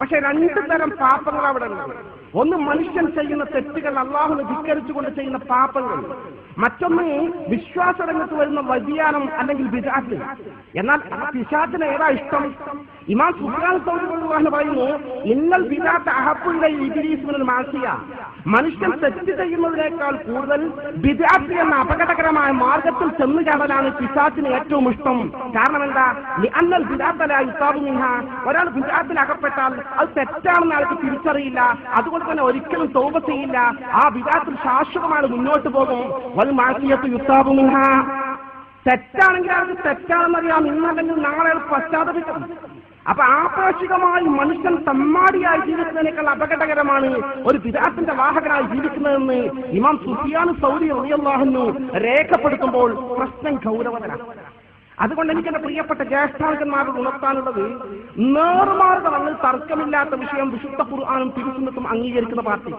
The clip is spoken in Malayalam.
പക്ഷെ രണ്ടു തരം പാപങ്ങൾ അവിടെ ഉണ്ട്. ഒന്ന് മനുഷ്യൻ ചെയ്യുന്ന തെറ്റുകൾ അള്ളാഹുനെ ധിക്കരിച്ചുകൊണ്ട് ചെയ്യുന്ന പാപങ്ങൾ. മറ്റൊന്ന് വിശ്വാസ രംഗത്ത് വരുന്ന വ്യതിയാനം അല്ലെങ്കിൽ വിജാത്ത് എന്നാൽ പിശാചിന് ഏതാ ഇഷ്ടം? ഇമാം സുഹാൻ സൗദിന്ന് പറയുന്നു നിങ്ങൾ വിജാത്ത് അഹപ്പുള്ള ഇബിലീസ് മാസിയ. മനുഷ്യൻ തെറ്റ് ചെയ്യുന്നതിനേക്കാൾ കൂടുതൽ വിജാത്ത് എന്ന അപകടകരമായ മാർഗത്തിൽ ചെന്നു ചാടലാണ് പിശാച്ചിന് ഏറ്റവും ഇഷ്ടം. കാരണം എന്താ? അന്നൽ വിജാത്തല ഇസാബുമിഹ ഒരാൾ വിജാത്തിൽ അകപ്പെട്ടാൽ അത് തെറ്റാണെന്ന് ആൾക്ക് തിരിച്ചറിയില്ല. അതുകൊണ്ട് തന്നെ ഒരിക്കലും തോപ ചെയ്യില്ല. ആ വിജാത്തിൽ ശാശ്വതമായി മുന്നോട്ട് പോകും. വൽ മാസിയത്ത് യുസാബുമിഹ തെറ്റാണെങ്കിൽ അയാൾക്ക് തെറ്റാണെന്നറിയാം. ഇന്നല്ലെങ്കിൽ നാളെ പശ്ചാത്തലം അപ്പൊ ആപേക്ഷികമായി മനുഷ്യൻ തമ്മാടിയായി ജീവിക്കുന്നതിനേക്കാൾ അപകടകരമാണ് ഒരു വിരാത്തിന്റെ വാഹകനായി ജീവിക്കുന്നതെന്ന് ഇമാം സുഫിയാൻ സൗദി റളിയല്ലാഹുന്നു രേഖപ്പെടുത്തുമ്പോൾ പ്രശ്നം ഗൗരവതരാണ് അതുകൊണ്ട് എനിക്ക് എന്റെ പ്രിയപ്പെട്ട ജ്യേഷ്ഠാങ്കന്മാരോട് ഉണർത്താനുള്ളത് നേർമാർഗമാണ് തർക്കമില്ലാത്ത വിഷയം വിശുദ്ധ ഖുർആാനും തിരുസുന്നത്തും അംഗീകരിക്കുന്ന പാർട്ടി.